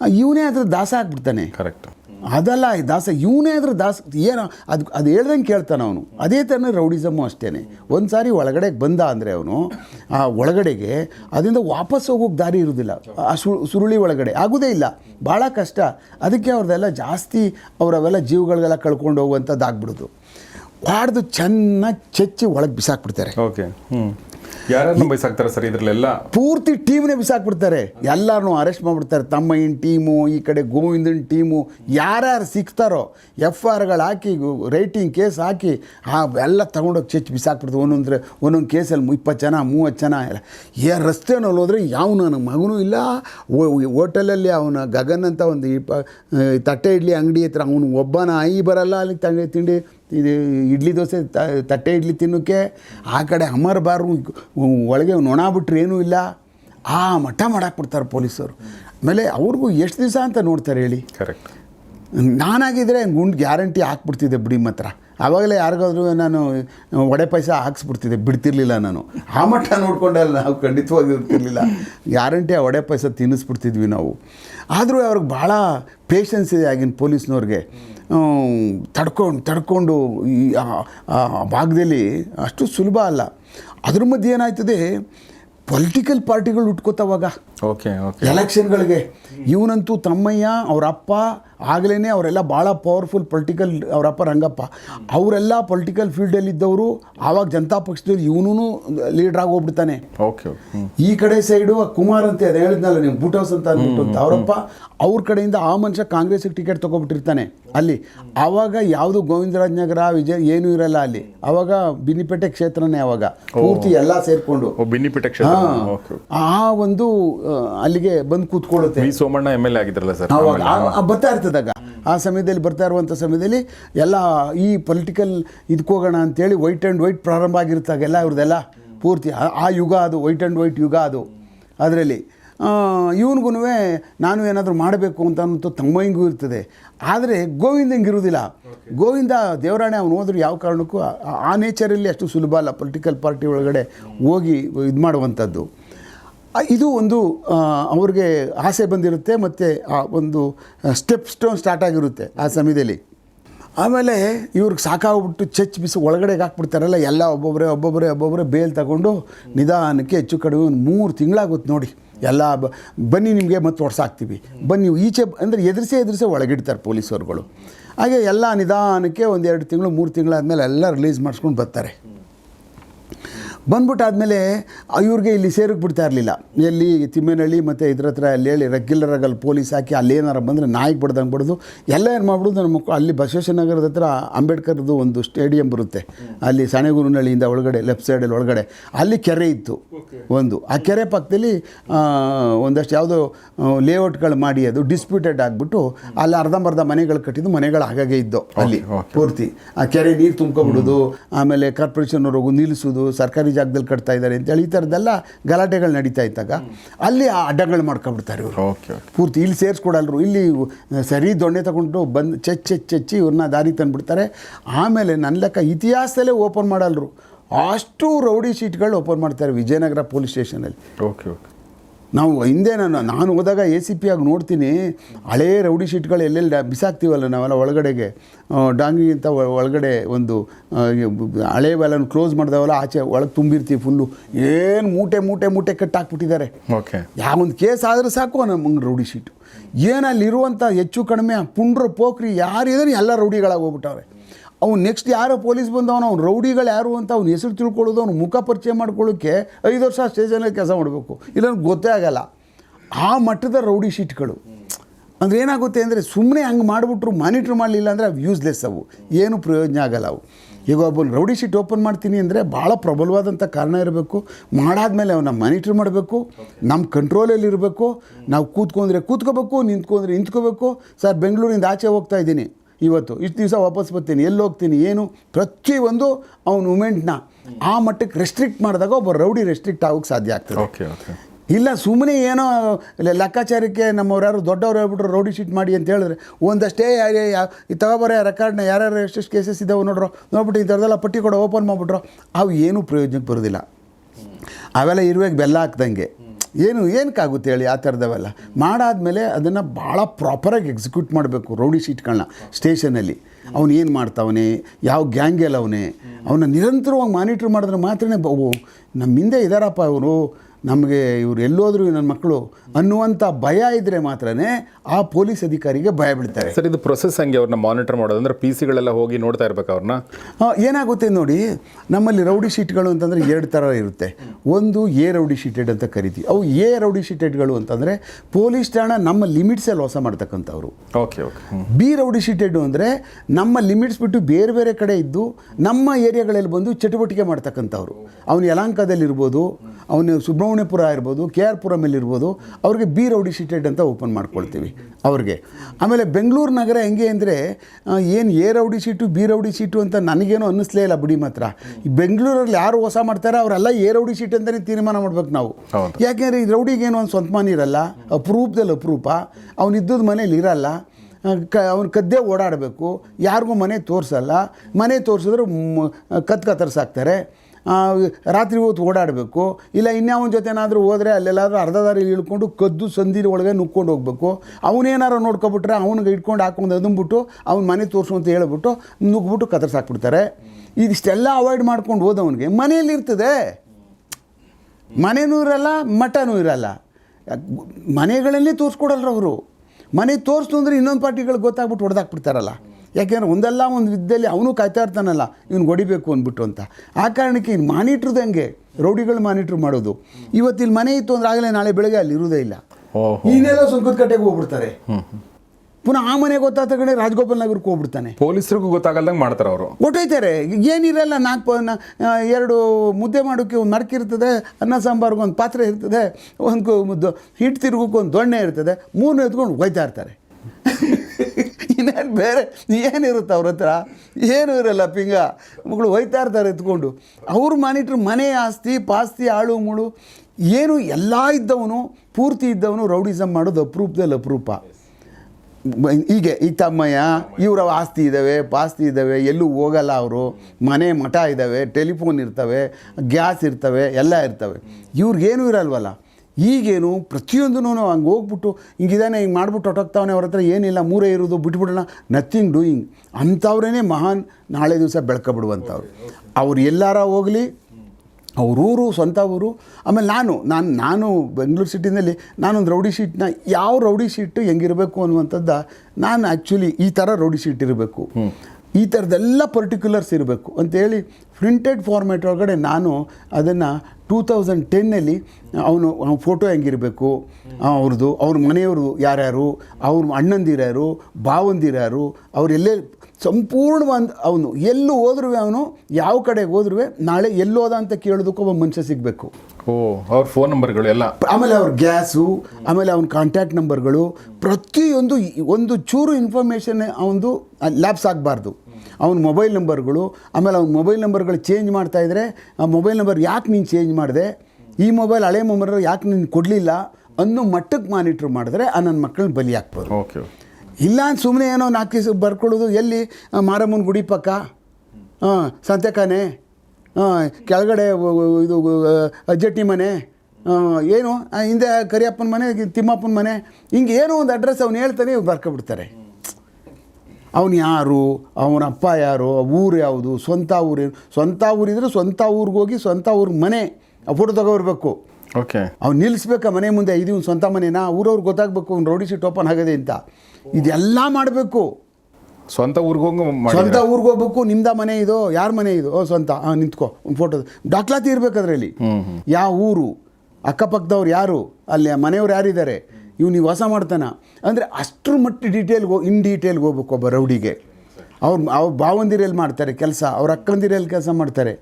ಇವನೇ ಅದ್ರ ದಾಸ ಆಗ್ಬಿಡ್ತಾನೆ. ಕರೆಕ್ಟ್ ಅದಲ್ಲ ದಾಸ, ಇವನೇ ಆದರೂ ದಾಸ, ಏನೋ, ಅದು ಅದು ಹೇಳ್ದಂಗೆ ಕೇಳ್ತಾನೆ ಅವನು. ಅದೇ ಥರ ರೌಡಿಸಮ್ಮು ಅಷ್ಟೇ ಒಂದು ಸಾರಿ ಒಳಗಡೆ ಬಂದ ಅಂದರೆ ಅವನು, ಆ ಒಳಗಡೆಗೆ ಅದರಿಂದ ವಾಪಸ್ ಹೋಗೋಕೆ ದಾರಿ ಇರೋದಿಲ್ಲ. ಆ ಸುರುಳಿ ಒಳಗಡೆ. ಆಗೋದೇ ಇಲ್ಲ. ಭಾಳ ಕಷ್ಟ. ಅದಕ್ಕೆ ಅವ್ರದ್ದೆಲ್ಲ ಜಾಸ್ತಿ ಅವರವೆಲ್ಲ ಜೀವಗಳಿಗೆಲ್ಲ ಕಳ್ಕೊಂಡು ಹೋಗುವಂಥದ್ದು ಆಗ್ಬಿಡೋದು ಹೊಡೆದು ಚೆನ್ನಾಗಿ ಚೆಚ್ಚಿ ಒಳಗೆ ಬಿಸಾಕ್ಬಿಡ್ತಾರೆ. ಓಕೆ. ಹ್ಞೂ ಯಾರನ್ನು ಬಯಸಾಕ್ತಾರೆ ಸರ್ ಇದ್ರಲ್ಲೆಲ್ಲ? ಪೂರ್ತಿ ಟೀಮ್ನೇ ಬಿಸಾಕ್ಬಿಡ್ತಾರೆ. ಎಲ್ಲರನ್ನೂ ಅರೆಸ್ಟ್ ಮಾಡಿಬಿಡ್ತಾರೆ. ತಮ್ಮಯ್ಯನ ಟೀಮು ಈ ಕಡೆ ಗೋವಿಂದನ್ ಟೀಮು ಯಾರ್ಯಾರು ಸಿಗ್ತಾರೋ ಎಫ್ ಆರ್ಗಳು ಹಾಕಿ ರೈಟಿಂಗ್ ಕೇಸ್ ಹಾಕಿ, ಆ ಎಲ್ಲ ತಗೊಂಡೋಗಿ ಚೆಚ್ಚಿ ಬಿಸಾಕ್ಬಿಡ್ತಾರೆ ಒಂದೊಂದ್ರೆ, ಒಂದೊಂದು ಕೇಸಲ್ಲಿ ಇಪ್ಪತ್ತು ಜನ, ಮೂವತ್ತು ಜನ. ಏ ರಸ್ತೆನಲ್ಲಿ ಹೋದ್ರೆ ಯಾವ ನನ್ನ ಮಗನೂ ಇಲ್ಲ. ಹೋಟೆಲಲ್ಲಿ ಅವನ ಗಗನ್ ಅಂತ ಒಂದು ಇಪ್ಪ ತಟ್ಟೆ ಇಡ್ಲಿ ಅಂಗಡಿ ಹತ್ರ ಅವನು ಒಬ್ಬನ, ಐ ಬರಲ್ಲ ಅಲ್ಲಿ ತಂಗಿ ತಿಂಡಿ. ಇದು ಇಡ್ಲಿ ದೋಸೆ ತಟ್ಟೆ ಇಡ್ಲಿ ತಿನ್ನೋಕ್ಕೆ ಆ ಕಡೆ ಅಮರ್ ಬಾರು ಒಳಗೆ ನೊಣ ಬಿಟ್ರೆ ಏನೂ ಇಲ್ಲ. ಆ ಮಠ ಮಾಡಾಕ್ಬಿಡ್ತಾರೆ ಪೊಲೀಸರು. ಆಮೇಲೆ ಅವ್ರಿಗೂ ಎಷ್ಟು ದಿವಸ ಅಂತ ನೋಡ್ತಾರೆ ಹೇಳಿ? ಕರೆಕ್ಟ್ ನಾನಾಗಿದ್ದರೆ ಗುಂಡು ಗ್ಯಾರಂಟಿ ಹಾಕ್ಬಿಡ್ತಿದ್ದೆ ಬಿಡಿ ಮಾತ್ರ ಆವಾಗಲೇ ಯಾರಿಗಾದ್ರೂ ನಾನು ಒಡೆ ಪೈಸೆ ಹಾಕ್ಸ್ಬಿಡ್ತಿದ್ದೆ ಬಿಡ್ತಿರ್ಲಿಲ್ಲ ನಾನು. ಆ ಮಟ್ಟ ನೋಡ್ಕೊಂಡಲ್ಲ ನಾವು ಖಂಡಿತವಾಗಿ ಇರ್ತಿರ್ಲಿಲ್ಲ. ಗ್ಯಾರಂಟಿ ಆ ಒಡೆ ಪೈಸೆ ತಿನ್ನಿಸ್ಬಿಡ್ತಿದ್ವಿ ನಾವು. ಆದರೂ ಅವ್ರಿಗೆ ಭಾಳ ಪೇಷನ್ಸ್ ಇದೆ ಆಗಿನ ಪೊಲೀಸ್ನವ್ರಿಗೆ. ತಡ್ಕೊಂಡು ತಡ್ಕೊಂಡು ಈ ಭಾಗದಲ್ಲಿ ಅಷ್ಟು ಸುಲಭ ಅಲ್ಲ. ಅದ್ರ ಮಧ್ಯೆ ಏನಾಯ್ತದೆ? ಪೊಲಿಟಿಕಲ್ ಪಾರ್ಟಿಗಳು ಹುಟ್ಕೋತವಾಗ ಓಕೆ ಓಕೆ ಎಲೆಕ್ಷನ್ಗಳಿಗೆ ಇವನಂತೂ ತಮ್ಮಯ್ಯ ಅವರ ಅಪ್ಪ ಆಗಲೇ ಅವರೆಲ್ಲ ಭಾಳ ಪವರ್ಫುಲ್ ಪೊಲಿಟಿಕಲ್ ಅವರಪ್ಪ ರಂಗಪ್ಪ. ಅವರೆಲ್ಲ ಪೊಲಿಟಿಕಲ್ ಫೀಲ್ಡಲ್ಲಿದ್ದವರು ಆವಾಗ ಜನತಾ ಪಕ್ಷದಲ್ಲಿ ಇವನೂ ಲೀಡರ್ ಆಗಿ ಹೋಗ್ಬಿಡ್ತಾನೆ. ಓಕೆ ಈ ಕಡೆ ಸೈಡು ಕುಮಾರ್ ಅಂತ ಅದು ಹೇಳಿದ್ನಲ್ಲ ನೀವು ಬೂಟ್ ಹೌಸ್ ಅಂತ ಅಂದ್ಬಿಟ್ಟು ಅಂತ. ಅವರಪ್ಪ ಅವ್ರ ಕಡೆಯಿಂದ ಆ ಮನುಷ್ಯ ಕಾಂಗ್ರೆಸ್ಗೆ ಟಿಕೆಟ್ ತೊಗೊಬಿಟ್ಟಿರ್ತಾನೆ ಅಲ್ಲಿ. ಆವಾಗ ಯಾವುದು ಗೋವಿಂದರಾಜ್ ನಗರ ವಿಜಯ ಏನೂ ಇರಲ್ಲ ಅಲ್ಲಿ. ಆವಾಗ ಬಿನ್ನಿಪೇಟೆ ಕ್ಷೇತ್ರನೇ ಅವಾಗ ಪೂರ್ತಿ ಎಲ್ಲ ಸೇರಿಕೊಂಡು. ಬಿನ್ನಿಪೇಟೆ ಕ್ಷೇತ್ರ. ಆ ಒಂದು ಅಲ್ಲಿಗೆ ಬಂದು ಕೂತ್ಕೊಳ್ಳುತ್ತೆ. V Somanna M L A ಆಗಿದ್ರಲ್ಲ sir ಆವಾಗ ಆ- ಆ ಬರ್ತಾ ಇರ್ತದಾಗ ಆ ಸಮಯದಲ್ಲಿ ಬರ್ತಾ ಇರುವಂಥ ಸಮಯದಲ್ಲಿ ಎಲ್ಲ ಈ ಪೊಲಿಟಿಕಲ್ ಇದಕ್ಕೆ ಹೋಗೋಣ ಅಂತೇಳಿ ವೈಟ್ ಆ್ಯಂಡ್ ವೈಟ್ ಪ್ರಾರಂಭ ಆಗಿರ್ತಾಗೆಲ್ಲ ಇವ್ರದ್ದೆಲ್ಲ ಪೂರ್ತಿ ಆ- ಆ ಯುಗ ಅದು ವೈಟ್ ಆ್ಯಂಡ್ ವೈಟ್ ಯುಗ ಅದು. ಅದರಲ್ಲಿ. ಇವನಿಗೂ ನಾನು ಏನಾದರೂ ಮಾಡಬೇಕು ಅಂತ ಅನ್ನೋದು ಇರ್ತದೆ. ಆದರೆ ಗೋವಿಂದಂಗೆ ಇರುವುದಿಲ್ಲ. ಗೋವಿಂದ ದೇವರಾಣೆ ಅವನು ಹೋದ್ರೆ ಯಾವ ಕಾರಣಕ್ಕೂ ಆ- ಆ ನೇಚರಲ್ಲಿ ಅಷ್ಟು ಸುಲಭ ಅಲ್ಲ. ಪೊಲಿಟಿಕಲ್ ಪಾರ್ಟಿ ಒಳಗಡೆ ಹೋಗಿ ಇದು ಮಾಡುವಂಥದ್ದು. ಇದು ಒಂದು ಅವ್ರಿಗೆ ಆಸೆ ಬಂದಿರುತ್ತೆ, ಮತ್ತು ಆ ಒಂದು ಸ್ಟೆಪ್ ಸ್ಟೋನ್ ಸ್ಟಾರ್ಟ್ ಆಗಿರುತ್ತೆ ಆ ಸಮಯದಲ್ಲಿ. ಆಮೇಲೆ ಇವ್ರಿಗೆ ಸಾಕಾಗ್ಬಿಟ್ಟು ಚಚ್ ಬಿಸಿ ಒಳಗಡೆಗೆ ಹಾಕ್ಬಿಡ್ತಾರಲ್ಲ, ಎಲ್ಲ ಒಬ್ಬೊಬ್ಬರೇ ಒಬ್ಬೊಬ್ಬರೇ ಒಬ್ಬೊಬ್ಬರೇ ಬೇಲ್ ತಗೊಂಡು ನಿಧಾನಕ್ಕೆ ಹೆಚ್ಚು ಕಡಿಮೆ ಒಂದು ಮೂರು ತಿಂಗಳಾಗುತ್ತೆ ನೋಡಿ. ಎಲ್ಲ ಬನ್ನಿ ನಿಮಗೆ ಮತ್ತೆ ಹೊಡ್ಸಾಕ್ತೀವಿ ಬನ್ನಿ ಈಚೆ, ಅಂದರೆ ಎದುರಿಸೇ ಎದುರಿಸೇ ಒಳಗಿಡ್ತಾರೆ ಪೊಲೀಸರುಗಳು ಹಾಗೆ ಎಲ್ಲ ನಿಧಾನಕ್ಕೆ ಒಂದು ಎರಡು ತಿಂಗಳು, ಮೂರು ತಿಂಗಳಾದಮೇಲೆ ಎಲ್ಲ ರಿಲೀಸ್ ಮಾಡಿಸ್ಕೊಂಡು ಬರ್ತಾರೆ. ಬಂದ್ಬಿಟ್ಟಾದ್ಮೇಲೆ ಇವ್ರಿಗೆ ಇಲ್ಲಿ ಸೇರಕ್ಕೆ ಬಿಡ್ತಾ ಇರಲಿಲ್ಲ. ಎಲ್ಲಿ ತಿಮ್ಮೇನಹಳ್ಳಿ ಮತ್ತು ಇದ್ರ ಹತ್ರ ಅಲ್ಲಿ ಹೇಳಿ ರೆಗ್ಯುಲರಾಗಿ ಅಲ್ಲಿ ಪೊಲೀಸ್ ಹಾಕಿ ಅಲ್ಲೇನಾರ ಬಂದರೆ ನಾಯಿಗೆ ಬಡ್ದಂಗೆ ಬಡ್ದು ಎಲ್ಲ ಏನು ಮಾಡ್ಬಿಡೋದು ನಮ್ಮ ಅಲ್ಲಿ ಬಸವೇಶ್ವರ ನಗರದ ಹತ್ರ ಅಂಬೇಡ್ಕರ್ದು ಒಂದು ಸ್ಟೇಡಿಯಂ ಬರುತ್ತೆ. ಅಲ್ಲಿ ಸಣೆಗುರುನಹಳ್ಳಿಯಿಂದ ಒಳಗಡೆ ಲೆಫ್ಟ್ ಸೈಡಲ್ಲಿ ಒಳಗಡೆ. ಅಲ್ಲಿ ಕೆರೆ ಇತ್ತು ಒಂದು. ಆ ಕೆರೆ ಪಕ್ಕದಲ್ಲಿ ಒಂದಷ್ಟು ಯಾವುದೋ ಲೇಔಟ್ಗಳು ಮಾಡಿ ಅದು ಡಿಸ್ಪ್ಯೂಟೆಡ್ ಆಗಿಬಿಟ್ಟು ಅಲ್ಲಿ ಅರ್ಧಂಬರ್ಧ ಮನೆಗಳು ಕಟ್ಟಿದ್ದು ಮನೆಗಳು ಹಾಗಾಗೆ ಇದ್ದು ಅಲ್ಲಿ ಪೂರ್ತಿ. ಆ ಕೆರೆ ನೀರು ತುಂಬ್ಕೊಬಿಡೋದು ಆಮೇಲೆ ಕಾರ್ಪೊರೇಷನ್ ಅವ್ರಿಗೂ ನಿಲ್ಲಿಸೋದು ಸರ್ಕಾರಿ ಜಾಗದಲ್ಲಿ ಕಟ್ತಾ ಇದ್ದಾರೆ ಅಂತೇಳಿ ಈ ಥರದ್ದೆಲ್ಲ ಗಲಾಟೆಗಳು ನಡೀತಾ ಇದ್ದಾಗ ಅಲ್ಲಿ ಆ ಅಡ್ಡಗಳು ಮಾಡ್ಕೊಂಡ್ಬಿಡ್ತಾರೆ ಇವರು. Okay okay. ಪೂರ್ತಿ ಇಲ್ಲಿ ಸೇರಿಸ್ಕೊಡಲ್ರು. ಇಲ್ಲಿ ಸರಿ ದೊಣ್ಣೆ ತಗೊಂಡು ಬಂದು ಚೆಚ್ ಚೆಚ್ ಚೆಚ್ಚಿ ಇವ್ರನ್ನ ದಾರಿ ತಂದುಬಿಡ್ತಾರೆ. ಆಮೇಲೆ ನನ್ನ ಲೆಕ್ಕ ಇತಿಹಾಸದಲ್ಲೇ ಓಪನ್ ಮಾಡಲ್ರು. ಅಷ್ಟು ರೌಡಿ ಶೀಟ್ಗಳು ಓಪನ್ ಮಾಡ್ತಾರೆ ವಿಜಯನಗರ ಪೊಲೀಸ್ ಸ್ಟೇಷನಲ್ಲಿ. Okay okay. ನಾವು ಹಿಂದೆ ನಾನು ನಾನು ಹೋದಾಗ ಎ ಸಿ ಪಿ ಆಗಿ ನೋಡ್ತೀನಿ. ಹಳೇ ರೌಡಿ ಶೀಟ್ಗಳು ಎಲ್ಲೆಲ್ಲಿ ಬಿಸಾಕ್ತೀವಲ್ಲ ನಾವೆಲ್ಲ ಒಳಗಡೆಗೆ. ಡಾಂಗಿಗಿಂತ ಒಳಗಡೆ ಒಂದು ಹಳೆ ಹಳೇವೆಲ್ಲ ಕ್ಲೋಸ್ ಮಾಡಿದವಲ್ಲ ಆಚೆ ಒಳಗೆ ತುಂಬಿರ್ತೀವಿ ಫುಲ್ಲು ಏನು ಮೂಟೆ ಮೂಟೆ ಮೂಟೆ ಕಟ್ಟಾಕ್ಬಿಟ್ಟಿದ್ದಾರೆ ಓಕೆ. ಯಾವೊಂದು ಕೇಸ್ ಆದರೂ ಸಾಕು ನಮ್ಮ ರೌಡಿ ಶೀಟು. ಏನಲ್ಲಿರುವಂಥ ಹೆಚ್ಚು ಕಡಿಮೆ ಪುಂಡ್ರು ಪೋಖ್ರಿ ಯಾರಿದ್ರೆ ಎಲ್ಲ ರೌಡಿಗಳಾಗಿ ಹೋಗ್ಬಿಟ್ಟವ್ರೆ. ಅವ್ನು ನೆಕ್ಸ್ಟ್ ಯಾರೋ ಪೊಲೀಸ್ ಬಂದವನು, ಅವ್ನು ರೌಡಿಗಳು ಯಾರು ಅಂತ ಅವ್ನ ಹೆಸರು ತಿಳ್ಕೊಳ್ಳೋದು, ಅವ್ನು ಮುಖ ಪರಿಚಯ ಮಾಡ್ಕೊಳ್ಳೋಕ್ಕೆ ಐದು ವರ್ಷ ಸ್ಟೇಜನಲ್ಲಿ ಕೆಲಸ ಮಾಡಬೇಕು. ಇಲ್ಲ ಗೊತ್ತೇ ಆಗಲ್ಲ. ಆ ಮಟ್ಟದ ರೌಡಿ ಶೀಟ್ಗಳು. ಅಂದರೆ ಏನಾಗುತ್ತೆ ಅಂದರೆ ಸುಮ್ಮನೆ ಹಂಗೆ ಮಾಡಿಬಿಟ್ರು ಮಾನಿಟ್ರ್ ಮಾಡಲಿಲ್ಲ ಅಂದರೆ ಅವು ಯೂಸ್ಲೆಸ್ ಅವು. ಏನು ಪ್ರಯೋಜನ ಆಗಲ್ಲ ಅವು. ಈಗ ಒಬ್ಬ ರೌಡಿ ಶೀಟ್ ಓಪನ್ ಮಾಡ್ತೀನಿ ಅಂದರೆ ಭಾಳ ಪ್ರಬಲವಾದಂಥ ಕಾರಣ ಇರಬೇಕು. ಮಾಡಾದ್ಮೇಲೆ ಅವನ್ನ ಮಾನಿಟ್ರ್ ಮಾಡಬೇಕು. ನಮ್ಮ ಕಂಟ್ರೋಲಲ್ಲಿ ಇರಬೇಕು. ನಾವು ಕೂತ್ಕೊಂಡ್ರೆ ಕೂತ್ಕೋಬೇಕು, ನಿಂತ್ಕೊಂಡ್ರೆ ನಿಂತ್ಕೋಬೇಕು. ಸರ್, ಬೆಂಗಳೂರಿಂದ ಆಚೆ ಹೋಗ್ತಾ ಇದ್ದೀನಿ. ಇವತ್ತು ಇಷ್ಟು ದಿವಸ ವಾಪಸ್ ಬರ್ತೀನಿ ಎಲ್ಲಿ ಹೋಗ್ತೀನಿ ಏನು? ಪ್ರತಿಯೊಂದು ಅವ್ನ ಮೂಮೆಂಟ್ನ ಆ ಮಟ್ಟಕ್ಕೆ ರೆಸ್ಟ್ರಿಕ್ಟ್ ಮಾಡಿದಾಗ ಒಬ್ಬ ರೌಡಿ ರೆಸ್ಟ್ರಿಕ್ಟ್ ಆಗೋಕ್ಕೆ ಸಾಧ್ಯ ಆಗ್ತದೆ. ಓಕೆ ಓಕೆ ಇಲ್ಲ ಸುಮ್ಮನೆ ಏನೋ ಲೆಕ್ಕಾಚಾರಕ್ಕೆ ನಮ್ಮವ್ರು ಯಾರು ದೊಡ್ಡವ್ರು ಹೇಳ್ಬಿಟ್ರು ರೌಡಿ ಶೀಟ್ ಮಾಡಿ ಅಂತ ಹೇಳಿದ್ರೆ ಒಂದಷ್ಟೇ ಈ ತಗೋಬರೋ ರೆಕಾರ್ಡ್ನ ಯಾರ್ಯಾರು ಎಷ್ಟೆಷ್ಟು ಕೇಸಸ್ ಇದ್ದಾವೆ ನೋಡ್ರು ನೋಡ್ಬಿಟ್ಟು ಈ ಥರದೆಲ್ಲ ಪಟ್ಟಿ ಕೂಡ ಓಪನ್ ಮಾಡಿಬಿಟ್ರು ಅವು ಏನೂ ಪ್ರಯೋಜನಕ್ಕೆ ಬರೋದಿಲ್ಲ. ಅವೆಲ್ಲ ಇರುವಾಗ ಬೆಲ್ಲ ಹಾಕ್ದಂಗೆ. ಏನು ಏನಕ್ಕಾಗುತ್ತೆ ಹೇಳಿ ಆ ಥರದವೆಲ್ಲ? ಮಾಡಾದಮೇಲೆ ಅದನ್ನು ಭಾಳ ಪ್ರಾಪರಾಗಿ ಎಕ್ಸಿಕ್ಯೂಟ್ ಮಾಡಬೇಕು ರೌಡಿ ಶೀಟ್ಗಳನ್ನ ಸ್ಟೇಷನಲ್ಲಿ. ಅವನು ಏನು ಮಾಡ್ತಾವನೆ? ಯಾವ ಗ್ಯಾಂಗೆಲ್ಲ ಅವನೇ? ಅವನ್ನ ನಿರಂತರವಾಗಿ ಮಾನಿಟ್ರ್ ಮಾಡಿದ್ರೆ ಮಾತ್ರನೇ ನಮ್ಮ ಹಿಂದೆ ಇದ್ದಾರಪ್ಪ ಇವರು. ನಮಗೆ ಇವರು ಎಲ್ಲೋದ್ರು ನನ್ನ ಮಕ್ಕಳು ಅನ್ನುವಂಥ ಭಯ ಇದ್ದರೆ ಮಾತ್ರನೇ ಆ ಪೊಲೀಸ್ ಅಧಿಕಾರಿಗೆ ಭಯ ಬೀಳ್ತಾರೆ. ಸರ್ ಇದು ಪ್ರೊಸೆಸ್ ಹಂಗೆ ಅವ್ರನ್ನ ಮಾನಿಟರ್ ಮಾಡೋದು ಅಂದರೆ ಪಿ ಸಿಗಳೆಲ್ಲ ಹೋಗಿ ನೋಡ್ತಾ ಇರ್ಬೇಕು ಅವ್ರನ್ನ? ಏನಾಗುತ್ತೆ ನೋಡಿ ನಮ್ಮಲ್ಲಿ ರೌಡಿ ಶೀಟ್ಗಳು ಅಂತಂದರೆ ಎರಡು ಥರ ಇರುತ್ತೆ. ಒಂದು ಎ ರೌಡಿ ಶೀಟೆಡ್ ಅಂತ ಕರಿತೀವಿ. ಅವು ಎ ರೌಡಿ ಶೀಟೆಡ್ಗಳು ಅಂತಂದರೆ ಪೊಲೀಸ್ ಠಾಣೆ ನಮ್ಮ ಲಿಮಿಟ್ಸಲ್ಲಿ ವಾಸ ಮಾಡ್ತಕ್ಕಂಥವ್ರು. Okay okay. B rowdy sheeted ಅಂದರೆ ನಮ್ಮ ಲಿಮಿಟ್ಸ್ ಬಿಟ್ಟು ಬೇರೆ ಬೇರೆ ಕಡೆ ಇದ್ದು ನಮ್ಮ ಏರಿಯಾಗಳಲ್ಲಿ ಬಂದು ಚಟುವಟಿಕೆ ಮಾಡ್ತಕ್ಕಂಥವ್ರು. ಅವನು ಯಲಾಂಕದಲ್ಲಿರ್ಬೋದು ಅವನು ಸುಬ್ರಹ್ಮಣ್ಯಪುರ ಇರ್ಬೋದು ಕೆ ಆರ್ ಪುರಮಲ್ಲಿ ಇರ್ಬೋದು ಅವ್ರಿಗೆ ಬಿ ರೌಡಿ ಶೀಟೆಡ್ ಅಂತ ಓಪನ್ ಮಾಡ್ಕೊಳ್ತೀವಿ ಅವ್ರಿಗೆ. ಆಮೇಲೆ ಬೆಂಗಳೂರು ನಗರ ಹೆಂಗೆ ಅಂದರೆ ಏನು A rowdy sheet B rowdy sheet ಅಂತ ನನಗೇನೋ ಅನ್ನಿಸ್ಲೇ ಇಲ್ಲ ಬಿಡಿ ಮಾತ್ರ. ಈ ಬೆಂಗಳೂರಲ್ಲಿ ಯಾರು ಹೊಸ ಮಾಡ್ತಾರೆ ಅವರೆಲ್ಲ ಎ ರೌಡಿ ಶೀಟ್ ಅಂತಲೇ ತೀರ್ಮಾನ ಮಾಡ್ಬೇಕು ನಾವು. ಯಾಕೆಂದರೆ ಈ ರೌಡಿಗೇನು ಒಂದು ಸ್ವಂತ ಮನೆ ಇರಲ್ಲ ಅಪರೂಪದಲ್ಲಿ ಅಪರೂಪ ಅವ್ನು ಇದ್ದದ್ದು ಮನೇಲಿ ಇರಲ್ಲ ಕ ಅವ್ನು ಕದ್ದೇ ಓಡಾಡಬೇಕು ಯಾರಿಗೂ ಮನೆ ತೋರಿಸಲ್ಲ ಮನೆ ತೋರಿಸಿದ್ರೆ ಕತ್ ಕತ್ತರಿಸಾಕ್ತಾರೆ ರಾತ್ರಿ ಹೊತ್ತು ಓಡಾಡಬೇಕು. ಇಲ್ಲ ಇನ್ಯಾವನ ಜೊತೆನಾದರೂ ಹೋದರೆ ಅಲ್ಲೆಲ್ಲಾದರೂ ಅರ್ಧ ದಾರಿ ಇಳ್ಕೊಂಡು ಕದ್ದು ಸಂದಿರ ಒಳಗೆ ನುಕ್ಕೊಂಡು ಹೋಗ್ಬೇಕು. ಅವನೇನಾರು ನೋಡ್ಕೊಬಿಟ್ರೆ ಅವ್ನಿಗೆ ಇಟ್ಕೊಂಡು ಹಾಕೊಂಡು ಅದನ್ಬಿಟ್ಟು ಅವ್ನ ಮನೆ ತೋರಿಸು ಅಂತ ಹೇಳ್ಬಿಟ್ಟು ನುಗ್ಬಿಟ್ಟು ಕತ್ತರಿಸಾಕ್ಬಿಡ್ತಾರೆ ಇದಿಷ್ಟೆಲ್ಲ ಅವಾಯ್ಡ್ ಮಾಡ್ಕೊಂಡು ಹೋದವನಿಗೆ ಮನೆಯಲ್ಲಿರ್ತದೆ ಮನೆನೂ ಇರಲ್ಲ, ಮಠನೂ ಇರಲ್ಲ. ಮನೆಗಳಲ್ಲೇ ತೋರಿಸ್ಕೊಡಲ್ರ ಅವರು ಮನೆ ತೋರಿಸ್ತು ಅಂದರೆ ಇನ್ನೊಂದು ಪಾರ್ಟಿಗಳಿಗೆ ಗೊತ್ತಾಗ್ಬಿಟ್ಟು ಹೊಡೆದಾಕ್ಬಿಡ್ತಾರಲ್ಲ. ಯಾಕೆಂದ್ರೆ ಒಂದಲ್ಲ ಒಂದು ವಿದ್ಯೆಯಲ್ಲಿ ಅವನು ಕಾಯ್ತಾ ಇರ್ತಾನಲ್ಲ ಇವ್ನು ಹೊಡಿಬೇಕು ಅಂದ್ಬಿಟ್ಟು ಅಂತ. ಆ ಕಾರಣಕ್ಕೆ ಇನ್ನು ಮಾನಿಟ್ರದ್ದು ಹಂಗೆ? ರೌಡಿಗಳು ಮಾನಿಟ್ರ್ ಮಾಡೋದು. ಇವತ್ತಿಲ್ಲಿ ಮನೆ ಇತ್ತು ಅಂದ್ರೆ ಆಗಲೇ ನಾಳೆ ಬೆಳಗ್ಗೆ ಅಲ್ಲಿ ಇರುವುದೇ ಇಲ್ಲ. ಇನ್ನೆಲ್ಲ ಸುಂಕದ ಕಟ್ಟೆಗೆ ಹೋಗ್ಬಿಡ್ತಾರೆ. ಪುನಃ ಆ ಮನೆ ಗೊತ್ತಾದ ಕಡೆ ರಾಜಗೋಪಾಲ್ ನಗರಕ್ಕೆ ಹೋಗ್ಬಿಡ್ತಾನೆ. ಪೊಲೀಸರಿಗೂ ಗೊತ್ತಾಗಲ್ದಂಗೆ ಮಾಡ್ತಾರೆ ಅವರು. ಒಟ್ಟೈತಾರೆ ಏನಿರಲ್ಲ ನಾಲ್ಕು ಎರಡು ಮುದ್ದೆ ಮಾಡೋಕ್ಕೆ ಒಂದು ನರ್ಕಿ ಇರ್ತದೆ ಅನ್ನ ಸಾಂಬಾರ್ಗೆ ಒಂದು ಪಾತ್ರೆ ಇರ್ತದೆ ಒಂದು ಹಿಟ್ಟು ತಿರುಗೋಕೆ ಒಂದು ದೊಣ್ಣೆ ಇರ್ತದೆ ಮೂರನೇ ಎತ್ಕೊಂಡು ಹೋಗ್ತಾ ಇರ್ತಾರೆ. ಇನ್ನೇನು ಬೇರೆ? ಏನಿರುತ್ತೆ ಅವ್ರ ಹತ್ರ? ಏನೂ ಇರಲ್ಲ ಪಿಂಗ. ಮಗಳು ಹೋಯ್ತಾ ಇರ್ತಾರೆ ಎತ್ಕೊಂಡು. ಅವ್ರ ಮಾನಿಟ್ರ್ ಮನೆ ಆಸ್ತಿ, ಪಾಸ್ತಿ, ಆಳು, ಮುಳು, ಏನು ಎಲ್ಲ ಇದ್ದವನು, ಪೂರ್ತಿ ಇದ್ದವನು ರೌಡಿಸಮ್ ಮಾಡೋದು ಅಪರೂಪದಲ್ಲಿ ಅಪರೂಪ. ಹೀಗೆ, ಈ ತಮ್ಮಯ್ಯ, ಇವರ ಆಸ್ತಿ ಇದ್ದಾವೆ ಪಾಸ್ತಿ ಇದ್ದಾವೆ ಎಲ್ಲೂ ಹೋಗಲ್ಲ ಅವರು. ಮನೆ ಮಠ ಇದ್ದಾವೆ ಟೆಲಿಫೋನ್ ಇರ್ತವೆ, ಗ್ಯಾಸ್ ಇರ್ತವೆ, ಎಲ್ಲ ಇರ್ತವೆ. ಇವ್ರಿಗೇನೂ ಇರಲ್ವಲ್ಲ. ಈಗೇನು ಪ್ರತಿಯೊಂದೂ ಹಂಗೆ ಹೋಗ್ಬಿಟ್ಟು ಹಿಂಗಿದಾನೆ ಹಿಂಗೆ ಮಾಡ್ಬಿಟ್ಟು ಹೊಟ್ಟೋಗ್ತಾವನೆ ಅವ್ರ ಹತ್ರ ಏನಿಲ್ಲ ಮೂರೇ ಇರೋದು ಬಿಟ್ಬಿಡೋಣ. ನಥಿಂಗ್ ಡೂಯಿಂಗ್ ಅಂಥವ್ರೇ ಮಹಾನ್ ನಾಳೆ ದಿವಸ ಬೆಳ್ಕೊಬಿಡುವಂಥವ್ರು. ಅವ್ರು ಎಲ್ಲಾರ ಹೋಗಲಿ ಅವ್ರೂರು ಸ್ವಂತ ಊರು. ಆಮೇಲೆ ನಾನು ನಾನು ನಾನು ಬೆಂಗಳೂರು ಸಿಟಿನಲ್ಲಿ ನಾನೊಂದು ರೌಡಿ ಶೀಟ್ನ ಯಾವ ರೌಡಿ ಶೀಟು ಹೆಂಗಿರಬೇಕು ಅನ್ನುವಂಥದ್ದ ನಾನು ಆ್ಯಕ್ಚುಲಿ ಈ ಥರ ರೌಡಿ ಶೀಟ್ ಇರಬೇಕು. ಈ ಥರದ್ದೆಲ್ಲ ಪರ್ಟಿಕ್ಯುಲರ್ಸ್ ಇರಬೇಕು. ಅಂತೇಳಿ ಪ್ರಿಂಟೆಡ್ ಫಾರ್ಮ್ಯಾಟ್ ಒಳಗಡೆ ನಾನು ಅದನ್ನು ಟೂ ತೌಸಂಡ್ ಟೆನ್ನಲ್ಲಿ ಅವನು ಫೋಟೋ ಹೆಂಗಿರಬೇಕು ಅವ್ರದ್ದು ಅವ್ರ ಮನೆಯವರು ಯಾರ್ಯಾರು ಅವ್ರ ಅಣ್ಣಂದಿರ್ಯಾರು ಭಾವಂದಿರ್ಯಾರು ಅವರೆಲ್ಲೇ ಸಂಪೂರ್ಣವಾದ ಅವನು ಎಲ್ಲೂ ಹೋದ್ರೂ ಅವನು ಯಾವ ಕಡೆಗೆ ಹೋದ್ರೂ ನಾಳೆ ಎಲ್ಲೋದ ಅಂತ ಕೇಳೋದಕ್ಕೆ ಒಬ್ಬ ಮನುಷ್ಯ ಸಿಗಬೇಕು. ಓ ಅವ್ರ ಫೋನ್ ನಂಬರ್ಗಳು ಎಲ್ಲ. ಆಮೇಲೆ ಅವ್ರ ಗ್ಯಾಸು ಆಮೇಲೆ ಅವ್ನ ಕಾಂಟ್ಯಾಕ್ಟ್ ನಂಬರ್ಗಳು ಪ್ರತಿಯೊಂದು ಒಂದು ಚೂರು ಇನ್ಫಾರ್ಮೇಷನ್ ಅವನದು ಲ್ಯಾಬ್ಸ್ ಆಗಬಾರ್ದು. ಅವನ ಮೊಬೈಲ್ ನಂಬರ್ಗಳು ಆಮೇಲೆ ಅವ್ನ ಮೊಬೈಲ್ ನಂಬರ್ಗಳು ಚೇಂಜ್ ಮಾಡ್ತಾ ಇದ್ರೆ ಆ ಮೊಬೈಲ್ ನಂಬರ್ ಯಾಕೆ ನೀನು ಚೇಂಜ್ ಮಾಡಿದೆ? ಈ ಮೊಬೈಲ್ ಹಳೆ ಮೊಬೈಲ್ ಯಾಕೆ ನೀನು ಕೊಡಲಿಲ್ಲ ಅನ್ನೋ ಮಟ್ಟಕ್ಕೆ ಮಾನಿಟ್ರ್ ಮಾಡಿದ್ರೆ ಆ ನನ್ನ ಮಕ್ಕಳನ್ನ ಬಲಿ ಹಾಕ್ಬೋದು. ಓಕೆ ಇಲ್ಲ ಅಂತ ಸುಮ್ಮನೆ ಏನೋ ನಾಲ್ಕು ದಿವಸ ಬರ್ಕೊಳ್ಳೋದು ಎಲ್ಲಿ ಮಾರಮ್ಮನ ಗುಡಿ ಪಕ್ಕ? ಹಾಂ ಸಂತೆಕಾನೆ? ಹಾಂ ಕೆಳಗಡೆ ಇದು ಅಜ್ಜಟ್ಟಿ ಮನೆ? ಏನು? ಹಿಂದೆ ಕರಿಯಪ್ಪನ ಮನೆ ತಿಮ್ಮಪ್ಪನ ಮನೆ? ಹಿಂಗೆ ಏನೋ ಒಂದು ಅಡ್ರೆಸ್ ಅವ್ನು ಹೇಳ್ತಾನೆ ಇವ್ರು ಬರ್ಕೊಬಿಡ್ತಾರೆ ಅವನು ಯಾರು? ಅವನ ಅಪ್ಪ ಯಾರು? ಊರು ಯಾವುದು? ಸ್ವಂತ ಊರು ಸ್ವಂತ ಊರಿದ್ರೆ ಸ್ವಂತ ಊರಿಗೆ ಹೋಗಿ ಸ್ವಂತ ಊರ ಮನೆ ಆ ಫೋಟೋ ತಗೋಬರ್ಬೇಕು. ಓಕೆ. ಅವ್ನು ನಿಲ್ಲಿಸ್ಬೇಕಾ ಮನೆ ಮುಂದೆ ಇದು ಇವ್ನು ಸ್ವಂತ ಮನೆನಾ ಊರವ್ರಿಗೆ ಗೊತ್ತಾಗಬೇಕು ಅವ್ನು ರೌಡಿ ಸೀಟ್ ಓಪನ್ ಆಗದೆ ಅಂತ. ಇದೆಲ್ಲ ಮಾಡಬೇಕು. ಸ್ವಂತ ಊರಿಗೆ ಹೋಗಿ ಸ್ವಂತ ಊರಿಗೆ ಹೋಗ್ಬೇಕು ನಿಮ್ದ ಮನೆ ಇದು ಯಾರ ಮನೆ ಇದು? ಓ ಸ್ವಂತ. ಹಾಂ ನಿಂತ್ಕೋ ಒಂದು ಫೋಟೋ ದಾಖಲಾತಿ ಇರ್ಬೇಕು ಅದರಲ್ಲಿ. ಯಾವ ಊರು? ಅಕ್ಕಪಕ್ಕದವ್ರು ಯಾರು? ಅಲ್ಲಿ ಮನೆಯವ್ರು ಯಾರಿದ್ದಾರೆ? ಇವ್ನು ವಾಸ ಮಾಡ್ತಾನೆ. ಅಂದರೆ ಅಷ್ಟ್ರ ಮಟ್ಟ ಡೀಟೇಲ್ಗೆ ಹೋಗಿ ಇನ್ ಡೀಟೇಲ್ಗೆ ಹೋಗ್ಬೇಕು ಒಬ್ಬ ರೌಡಿಗೆ. ಅವ್ರು ಅವ್ರ ಭಾವಂದಿರಲ್ಲಿ ಮಾಡ್ತಾರೆ ಕೆಲಸ, ಅವ್ರ ಅಕ್ಕಂದಿರಲ್ಲಿ ಕೆಲಸ ಮಾಡ್ತಾರೆ.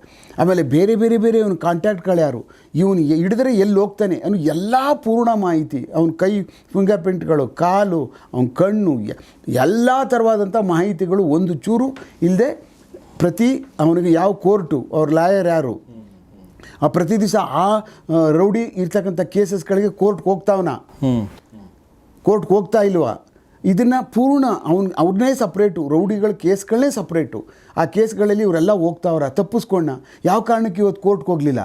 ಆಮೇಲೆ ಬೇರೆ ಬೇರೆ ಬೇರೆ ಇವನು ಕಾಂಟ್ಯಾಕ್ಟ್ಗಳು ಯಾರು? ಇವನು ಹಿಡಿದ್ರೆ ಎಲ್ಲಿ ಹೋಗ್ತಾನೆ? ಅವನು ಎಲ್ಲ ಪೂರ್ಣ ಮಾಹಿತಿ, ಅವನ ಕೈ ಫಿಂಗರ್ ಪ್ರಿಂಟ್ಗಳು ಕಾಲು, ಅವನ ಕಣ್ಣು ಎಲ್ಲ ಥರವಾದಂಥ ಮಾಹಿತಿಗಳು ಒಂದು ಚೂರು ಇಲ್ಲದೆ ಪ್ರತಿ ಅವನಿಗೆ ಯಾವ ಕೋರ್ಟು, ಅವ್ರ ಲಾಯರ್ ಯಾರು? ಆ ಪ್ರತಿ ದಿವಸ ಆ ರೌಡಿ ಇರ್ತಕ್ಕಂಥ ಕೇಸಸ್ಗಳಿಗೆ ಕೋರ್ಟ್ಗೆ ಹೋಗ್ತಾವನ. ಕೋರ್ಟ್ಗೆ ಹೋಗ್ತಾ ಇಲ್ವಾ? ಇದನ್ನು ಪೂರ್ಣ ಅವ್ನು ಅವ್ರನ್ನೇ ಸಪ್ರೇಟು ರೌಡಿಗಳ ಕೇಸ್ಗಳನ್ನೇ ಸಪ್ರೇಟು ಆ ಕೇಸ್ಗಳಲ್ಲಿ ಇವರೆಲ್ಲ ಹೋಗ್ತಾವ್ರ ತಪ್ಪಿಸ್ಕೊಂಡ ಯಾವ ಕಾರಣಕ್ಕೆ ಇವತ್ತು ಕೋರ್ಟ್ಗೆ ಹೋಗಲಿಲ್ಲ?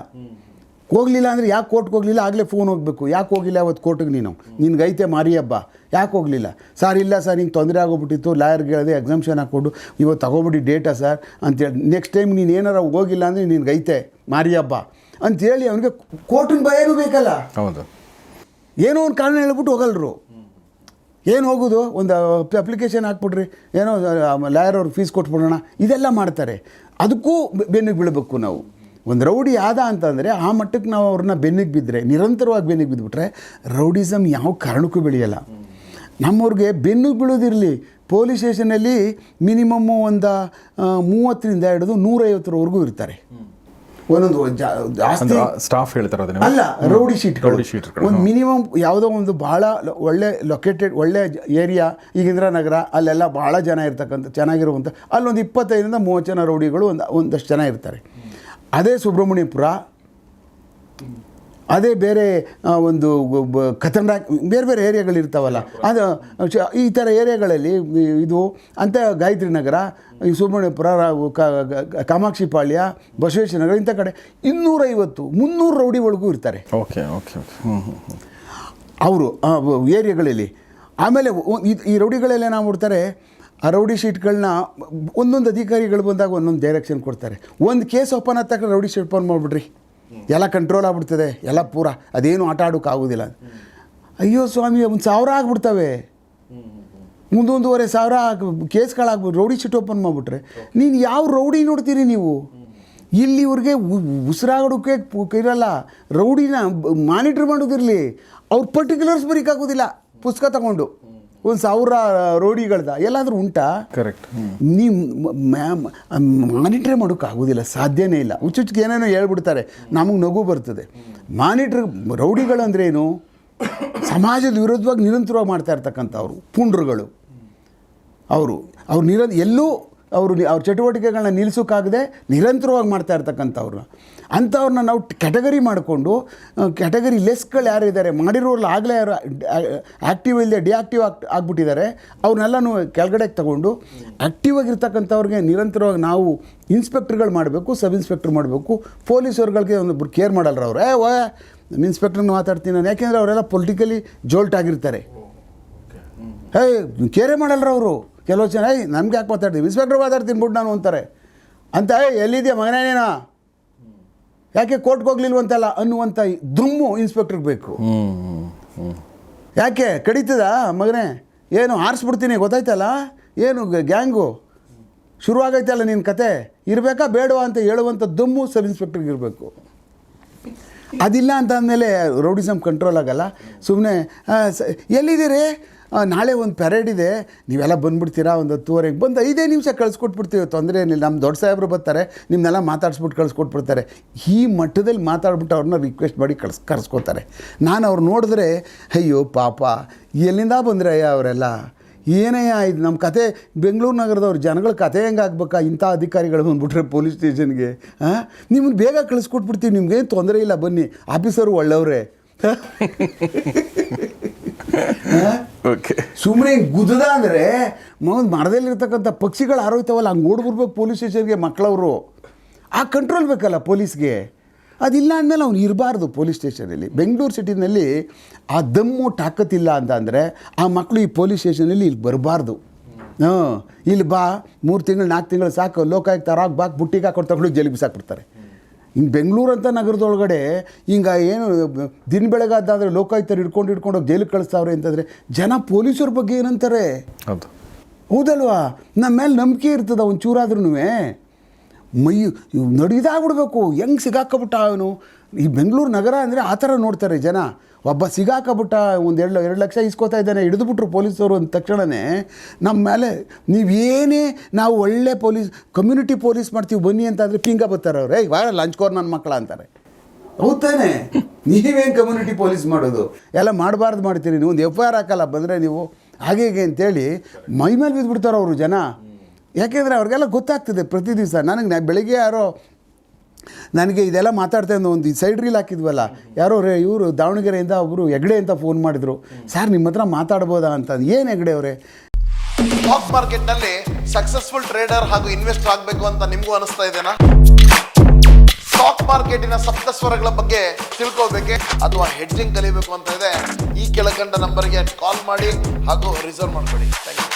ಹೋಗಲಿಲ್ಲ ಅಂದರೆ ಯಾಕೆ ಕೋರ್ಟ್ಗೆ ಹೋಗಲಿಲ್ಲ? ಆಗಲೇ ಫೋನ್ ಹೋಗಬೇಕು. ಯಾಕೆ ಹೋಗಿಲ್ಲ ಅವತ್ತು ಕೋರ್ಟಿಗೆ ನೀನು? ನಿನ್ಗೈತೆ ಮಾರಿ ಹಬ್ಬ. ಯಾಕೆ ಹೋಗಲಿಲ್ಲ? ಸರ್ ಇಲ್ಲ ಸರ್ ಹಿಂಗೆ ತೊಂದರೆ ಆಗೋಗ್ಬಿಟ್ಟಿತ್ತು. ಲಾಯರ್ಗೆ ಹೇಳಿದೆ ಎಕ್ಸಾಮ್ಷನ್ ಹಾಕ್ಕೊಂಡು ಇವತ್ತು ತಗೊಬಿಡಿ ಡೇಟಾ ಸರ್ ಅಂತೇಳಿ ನೆಕ್ಸ್ಟ್ ಟೈಮ್ ನೀನು ಏನಾರ ಹೋಗಿಲ್ಲ ಅಂದರೆ ನಿನ್ಗೈತೆ ಮಾರಿ ಹಬ್ಬ ಅಂತೇಳಿ ಅವನಿಗೆ ಕೋರ್ಟಿನ ಭಯನೂ ಬೇಕಲ್ಲ? ಹೌದು. ಏನೋ ಒಂದು ಕಾರಣ ಹೇಳ್ಬಿಟ್ಟು ಹೋಗಲ್ರು. ಏನು ಹೋಗೋದು? ಒಂದು ಅಪ್ಲಿಕೇಶನ್ ಹಾಕ್ಬಿಡ್ರಿ ಏನೋ ಲಾಯರ್ ಅವ್ರಿಗೆ ಫೀಸ್ ಕೊಟ್ಬಿಡೋಣ. ಇದೆಲ್ಲ ಮಾಡ್ತಾರೆ. ಅದಕ್ಕೂ ಬೆನ್ನಿಗೆ ಬೀಳಬೇಕು ನಾವು. ಒಂದು ರೌಡಿ ಆದ ಅಂತಂದರೆ ಆ ಮಟ್ಟಕ್ಕೆ ನಾವು ಅವ್ರನ್ನ ಬೆನ್ನಿಗೆ ಬಿದ್ದರೆ ನಿರಂತರವಾಗಿ ಬೆನ್ನಿಗೆ ಬಿದ್ದುಬಿಟ್ರೆ ರೌಡಿಸಮ್ ಯಾವ ಕಾರಣಕ್ಕೂ ಬೆಳೆಯಲ್ಲ. ನಮ್ಮವ್ರಿಗೆ ಬೆನ್ನು ಬೀಳೋದಿರಲಿ. ಪೊಲೀಸ್ ಸ್ಟೇಷನಲ್ಲಿ ಮಿನಿಮಮ್ಮು ಒಂದು ಮೂವತ್ತರಿಂದ ಹಿಡಿದು ನೂರೈವತ್ತರವರೆಗೂ ಇರ್ತಾರೆ. ಒಂದೊಂದು ಜಾಸ್ತಿ ಸ್ಟಾಫ್ ಹೇಳ್ತಾರೆ ಅಲ್ಲ ರೌಡಿ ಶೀಟ್ ರೌಡಿ ಶೀಟ್ ಒಂದು ಮಿನಿಮಮ್ ಯಾವುದೋ ಒಂದು ಭಾಳ ಲ- ಒಳ್ಳೆ ಲೊಕೇಟೆಡ್ ಒಳ್ಳೆ ಏರಿಯಾ ಈಗ ಇಂದಿರಾನಗರ ಅಲ್ಲೆಲ್ಲ ಭಾಳ ಜನ ಇರ್ತಕ್ಕಂಥ ಚೆನ್ನಾಗಿರುವಂಥ ಅಲ್ಲೊಂದು ಇಪ್ಪತ್ತೈದರಿಂದ ಮೂವತ್ತು ಜನ ರೌಡಿಗಳು ಒಂದು ಒಂದಷ್ಟು ಜನ ಇರ್ತಾರೆ. ಅದೇ ಸುಬ್ರಹ್ಮಣ್ಯಪುರ ಅದೇ ಬೇರೆ ಒಂದು ಖತರ್ನಾಕ್ ಬೇರೆ ಬೇರೆ ಏರಿಯಾಗಳು ಇರ್ತಾವಲ್ಲ. ಅದು ಈ ಥರ ಏರಿಯಾಗಳಲ್ಲಿ ಇದು ಅಂತ ಗಾಯತ್ರಿ ನಗರ ಈ ಸುಬ್ರಹ್ಮಣ್ಯಪುರ ರಾ- ಕಾಮಾಕ್ಷಿ ಪಾಳ್ಯ ಬಸವೇಶ್ವರ ನಗರ ಇಂಥ ಕಡೆ ಇನ್ನೂರೈವತ್ತು ಮುನ್ನೂರು ರೌಡಿ ಒಳಗೂ ಇರ್ತಾರೆ. Okay okay okay. ಹ್ಞೂ ಹ್ಞೂ ಅವರು ಏರಿಯಾಗಳಲ್ಲಿ. ಆಮೇಲೆ ಈ- ರೌಡಿಗಳೆಲ್ಲ ನಾವು ಹುಡ್ತಾರೆ ಆ ರೌಡಿ ಶೀಟ್ಗಳನ್ನ ಒಂದೊಂದು ಅಧಿಕಾರಿಗಳು ಬಂದಾಗ ಒಂದೊಂದು ಡೈರೆಕ್ಷನ್ ಕೊಡ್ತಾರೆ. ಒಂದು ಕೇಸ್ ಓಪನ್ ಆದ ತಕ್ಷಣ ರೌಡಿ ಶೀಟ್ ಓಪನ್ ಮಾಡಿಬಿಡ್ರಿ. ಎಲ್ಲ ಕಂಟ್ರೋಲ್ ಆಗ್ಬಿಡ್ತದೆ, ಎಲ್ಲ ಪೂರ. ಅದೇನು ಆಟ ಆಗೋದಿಲ್ಲ. ಅಯ್ಯೋ ಸ್ವಾಮಿ, ಒಂದು ಸಾವಿರ ಆಗ್ಬಿಡ್ತವೆ. ಮುಂದೊಂದೂವರೆ ಸಾವಿರ ಕೇಸ್ಗಳಾಗ್ಬಿಟ್ಟು ರೌಡಿ ಶೀಟ್ ಓಪನ್ ಮಾಡಿಬಿಟ್ರೆ, ನೀನು ಯಾವ ರೌಡಿ ನೋಡ್ತೀರಿ ನೀವು? ಇಲ್ಲಿ ಇವ್ರಿಗೆ ಇರಲ್ಲ. ರೌಡಿನ ಮಾನಿಟ್ರ್ ಮಾಡೋದಿರಲಿ. ಅವ್ರ ಪರ್ಟಿಕ್ಯುಲರ್ಸ್ ಬರೀಕಾಗೋದಿಲ್ಲ ಪುಸ್ತಕ ತಗೊಂಡು. ಒಂದು ಸಾವಿರ ರೋಡಿಗಳ್ದ ಎಲ್ಲಾದರೂ ಉಂಟಾ? ಕರೆಕ್ಟ್ ನೀವು ಮಾನಿಟ್ರೇ ಮಾಡೋಕ್ಕಾಗೋದಿಲ್ಲ ಸಾಧ್ಯನೇ ಇಲ್ಲ. ಹುಚ್ಚುಚ್ಚಿಗೆ ಏನೇನೋ ಹೇಳ್ಬಿಡ್ತಾರೆ ನಮಗೆ ನಗು ಬರ್ತದೆ. ಮಾನಿಟ್ರ್ ಏನು? ಸಮಾಜದ ವಿರುದ್ಧವಾಗಿ ನಿರಂತರವಾಗಿ ಮಾಡ್ತಾ ಇರ್ತಕ್ಕಂಥವ್ರು ಪುಂಡ್ರುಗಳು. ಅವರು ಅವ್ರು ನಿರ ಎಲ್ಲೂ ಅವರು ನಿ- ಅವ್ರ ಚಟುವಟಿಕೆಗಳನ್ನ ನಿಲ್ಲಿಸೋಕ್ಕಾಗದೆ ನಿರಂತರವಾಗಿ ಮಾಡ್ತಾ ಇರ್ತಕ್ಕಂಥವ್ರನ್ನ ಅಂಥವ್ರನ್ನ ನಾವು ಕ್ಯಾಟಗರಿ ಮಾಡಿಕೊಂಡು ಕ್ಯಾಟಗರಿ ಲೆಸ್ಗಳು ಯಾರಿದ್ದಾರೆ ಮಾಡಿರೋರು ಆಗಲೇ ಯಾರು ಆ್ಯಕ್ಟಿವ್ ಇಲ್ಲದೆ ಡಿಆಕ್ಟಿವ್ ಆಗಿ, ಆಗಿಬಿಟ್ಟಿದ್ದಾರೆ, ಅವ್ರನ್ನೆಲ್ಲನೂ ಕೆಳಗಡೆಗೆ ತಗೊಂಡು ಆ್ಯಕ್ಟಿವ್ ಆಗಿರ್ತಕ್ಕಂಥವ್ರಿಗೆ ನಿರಂತರವಾಗಿ ನಾವು ಇನ್ಸ್ಪೆಕ್ಟ್ರ್ಗಳು ಮಾಡಬೇಕು, ಸಬ್ ಇನ್ಸ್ಪೆಕ್ಟ್ರ್ ಮಾಡಬೇಕು ಪೊಲೀಸವ್ರುಗಳಿಗೆ ಒಂದು ಕೇರ್ ಮಾಡಲ್ರ ಅವ್ರು. ಏ ಓ ಇನ್ಸ್ಪೆಕ್ಟ್ರನ್ನ ಮಾತಾಡ್ತೀನಿ ನಾನು. ಯಾಕೆಂದರೆ ಅವರೆಲ್ಲ ಪೊಲಿಟಿಕಲಿ ಜೋಲ್ಟ್ ಆಗಿರ್ತಾರೆ. ಏಯ್ ಕೇರೆ ಮಾಡಲ್ರ ಅವರು. ಕೆಲವು ಜನ, ಏಯ್, ನಮ್ಗೆ ಯಾಕೆ ಮಾತಾಡ್ತೀವಿ ಇನ್ಸ್ಪೆಕ್ಟ್ರ್ ಮಾತಾಡ್ತೀನಿ ಬಿಟ್ಟು ನಾನು ಅಂತಾರೆ. ಅಂತ, ಏಯ್, ಎಲ್ಲಿದೆಯಾ ಮಗನೇನೇನ ಯಾಕೆ ಕೋರ್ಟ್ಗೆ ಹೋಗ್ಲಿಲ್ವಂತಲ್ಲ ಅನ್ನುವಂಥ ದುಮ್ಮು ಇನ್ಸ್ಪೆಕ್ಟರ್ಗೆ ಬೇಕು. ಯಾಕೆ ಕಡಿತದ ಮಗನೇ? ಏನು ಆರಿಸ್ಬಿಡ್ತೀನಿ ಗೊತ್ತಾಯ್ತಲ್ಲ? ಏನು ಗ್ಯಾಂಗು? ಶುರುವಾಗೈತಲ್ಲ ನಿನ್ನ ಕತೆ? ಇರಬೇಕಾ ಬೇಡವಾ ಅಂತ ಹೇಳುವಂಥ ದುಮ್ಮು ಸಬ್ ಇನ್ಸ್ಪೆಕ್ಟರ್ಗೆ ಇರಬೇಕು. ಅದಿಲ್ಲ ಅಂತ ಅಂದಮೇಲೆ ರೌಡಿಸಮ್ ಕಂಟ್ರೋಲ್ ಆಗಲ್ಲ. ಸುಮ್ಮನೆ ಎಲ್ಲಿದ್ದೀರಿ? ನಾಳೆ ಒಂದು ಪೆರೇಡ್ ಇದೆ. ನೀವೆಲ್ಲ ಬಂದುಬಿಡ್ತೀರಾ? ಒಂದು ಹತ್ತುವರೆಗೆ ಬಂದು ಐದೇ ನಿಮಿಷ ಕಳಿಸ್ಕೊಟ್ಬಿಡ್ತೀವಿ. ತೊಂದರೆ ಏನಿಲ್ಲ. ನಮ್ಮ ದೊಡ್ಡ ಸಾಹೇಬರು ಬರ್ತಾರೆ. ನಿಮ್ಮನ್ನೆಲ್ಲ ಮಾತಾಡ್ಸ್ಬಿಟ್ಟು ಕಳಿಸ್ಕೊಟ್ಬಿಡ್ತಾರೆ. ಈ ಮಟ್ಟದಲ್ಲಿ ಮಾತಾಡ್ಬಿಟ್ಟು ಅವ್ರನ್ನ ರಿಕ್ವೆಸ್ಟ್ ಮಾಡಿ ಕಳ್ಸ್, ಕರ್ಸ್ಕೊತಾರೆ. ನಾನು ಅವ್ರು ನೋಡಿದ್ರೆ, ಅಯ್ಯೋ, ಪಾಪ. ಎಲ್ಲಿಂದ ಬಂದರೆ ಅಯ್ಯ ಅವರೆಲ್ಲ? ಏನಯ್ಯ ಇದು ನಮ್ಮ ಕತೆ ಬೆಂಗಳೂರು ನಗರದವ್ರು ಜನಗಳ ಕತೆ ಹೆಂಗೆ ಆಗ್ಬೇಕಾ? ಇಂಥ ಅಧಿಕಾರಿಗಳು ಬಂದುಬಿಟ್ರೆ ಪೊಲೀಸ್ ಸ್ಟೇಷನ್ಗೆ ಹಾಂ ನಿಮ್ಮನ್ನು ಬೇಗ ಕಳಿಸ್ಕೊಟ್ಬಿಡ್ತೀವಿ. ನಿಮ್ಗೇನು ತೊಂದರೆ ಇಲ್ಲ. ಬನ್ನಿ. Officer ಒಳ್ಳೆಯವರೇ *laughs* okay. ಸುಮ್ಮನೆ ಗುದ್ದದ ಅಂದರೆ ಒಂದು ಮರದಲ್ಲಿರ್ತಕ್ಕಂಥ ಪಕ್ಷಿಗಳು ಆರೋಗ್ಯವಲ್ಲ ಹಂಗೆ ಓಡ್ಬಿಡ್ಬೇಕು ಪೊಲೀಸ್ ಸ್ಟೇಷನ್ಗೆ ಮಕ್ಕಳವರು ಆ ಕಂಟ್ರೋಲ್ ಬೇಕಲ್ಲ ಪೊಲೀಸ್ಗೆ? ಅದಿಲ್ಲ ಅಂದಮೇಲೆ ಅವ್ನು ಇರಬಾರ್ದು ಪೊಲೀಸ್ ಸ್ಟೇಷನಲ್ಲಿ. ಬೆಂಗಳೂರು ಸಿಟಿನಲ್ಲಿ ಆ ದಮ್ಮು ತಾಕತ್ತಿಲ್ಲ ಅಂತ ಅಂದರೆ ಆ ಮಕ್ಕಳು ಈ ಪೊಲೀಸ್ ಸ್ಟೇಷನಲ್ಲಿ ಇಲ್ಲಿ ಬರಬಾರ್ದು. ಹಾಂ ಇಲ್ಲಿ ಬಾ ಮೂರು ತಿಂಗಳು ನಾಲ್ಕು ತಿಂಗಳು ಸಾಕು ಲೋಕಾಯುಕ್ತ ರಾಕ್ ಬಾಕ್ ಬುಟ್ಟಿಗೆ ಹಾಕೊಂಡು ತಗೊಂಡು ಜೈಲಿಗೆ ಬಿಸಾಕ್ಬಿಡ್ತಾರೆ. ಹಿಂಗೆ ಬೆಂಗಳೂರು ಅಂತ ನಗರದೊಳಗಡೆ ಹಿಂಗೆ ಏನು ದಿನ ಬೆಳಗಾದಾದರೆ ಲೋಕಾಯುಕ್ತರು ಹಿಡ್ಕೊಂಡು ಹಿಡ್ಕೊಂಡು ಹೋಗಿ ಜೈಲಿಗೆ ಕಳಿಸ್ತಾವ್ರೆ ಅಂತಂದರೆ ಜನ ಪೊಲೀಸರ ಬಗ್ಗೆ ಏನಂತಾರೆ? ಹೌದು. ಹೌದಲ್ವಾ? ನಮ್ಮ ಮೇಲೆ ನಂಬಿಕೆ ಇರ್ತದ ಒಂಚೂರಾದ್ರೂ ಚೂರಾದ್ರೂ ಮೈ ನಡಿದಾಗ್ಬಿಡ್ಬೇಕು. ಹೆಂಗೆ ಸಿಗಾಕಬಿಟ್ಟ ಅವನು ಈ ಬೆಂಗಳೂರು ನಗರ ಅಂದರೆ ಆ ಥರ ನೋಡ್ತಾರೆ ಜನ. ಒಬ್ಬ ಸಿಗಾಕಬಿಟ್ಟ ಒಂದು ಎರಡು ಎರಡು ಲಕ್ಷ ಇಸ್ಕೋತಾ ಇದ್ದಾನೆ, ಹಿಡಿದುಬಿಟ್ರು ಪೊಲೀಸವರು ಅಂದ ತಕ್ಷಣವೇ ನಮ್ಮ ಮೇಲೆ ನೀವೇನೇ ನಾವು ಒಳ್ಳೆ ಪೊಲೀಸ್ ಕಮ್ಯುನಿಟಿ ಪೊಲೀಸ್ ಮಾಡ್ತೀವಿ ಬನ್ನಿ ಅಂತಂದರೆ ಪಿಂಗ ಬರ್ತಾರೆ ಅವ್ರು. ವಾ ಲಂಚ್ ಲಂಚ್ಕೋರ್ ನನ್ನ ಮಕ್ಕಳ ಅಂತಾರೆ. ಹೌದಾನೆ ನೀವೇನು ಕಮ್ಯುನಿಟಿ ಪೊಲೀಸ್ ಮಾಡೋದು? ಎಲ್ಲ ಮಾಡಬಾರ್ದು ಮಾಡ್ತೀರಿ ನೀವು, ಒಂದು ಎಫ್ ಐ ಆರ್ ಹಾಕಲ್ಲ, ಬಂದರೆ ನೀವು ಹಾಗೆ ಹೀಗೆ ಅಂತೇಳಿ ಮೈ ಮೇಲೆ ಬಿದ್ದುಬಿಡ್ತಾರೆ ಅವರು ಜನ. ಯಾಕೆಂದರೆ ಅವ್ರಿಗೆಲ್ಲ ಗೊತ್ತಾಗ್ತದೆ ಪ್ರತಿ ದಿವಸ. ನನಗೆ ಬೆಳಿಗ್ಗೆ ಯಾರೋ ನನಗೆ ಇದೆಲ್ಲ ಮಾತಾಡ್ತಾ ಇದ್ದ, ಒಂದು ಸೈಡ್ ರೀಲ್ ಹಾಕಿದ್ವಲ್ಲ, ಯಾರೋ ರೇ, ಇವರು ದಾವಣಗೆರೆಯಿಂದ ಒಬ್ಬರು ಹೆಗ್ಡೆ ಅಂತ ಫೋನ್ ಮಾಡಿದರು. ಸರ್ ನಿಮ್ಮ ಹತ್ರ ಮಾತಾಡ್ಬೋದಾ ಅಂತ? ಏನು ಹೆಗ್ಡೆ ಅವರೇ? ಸ್ಟಾಕ್ ಮಾರ್ಕೆಟ್ನಲ್ಲಿ ಸಕ್ಸಸ್ಫುಲ್ ಟ್ರೇಡರ್ ಹಾಗೂ ಇನ್ವೆಸ್ಟರ್ ಆಗಬೇಕು ಅಂತ ನಿಮಗೂ ಅನಿಸ್ತಾ ಇದೆನಾ? ಸ್ಟಾಕ್ ಮಾರ್ಕೆಟಿನ ಸಪ್ತ ಸ್ವರಗಳ ಬಗ್ಗೆ ತಿಳ್ಕೋಬೇಕೆ ಅಥವಾ ಹೆಡ್ಜಿಂಗ್ ಕಲಿಬೇಕು ಅಂತ ಇದೆ, ಈ ಕೆಳಕಂಡ ನಂಬರ್ಗೆ ಕಾಲ್ ಮಾಡಿ ಹಾಗೂ ರಿಸರ್ವ್ ಮಾಡ್ಕೊಳ್ಳಿ. Thank you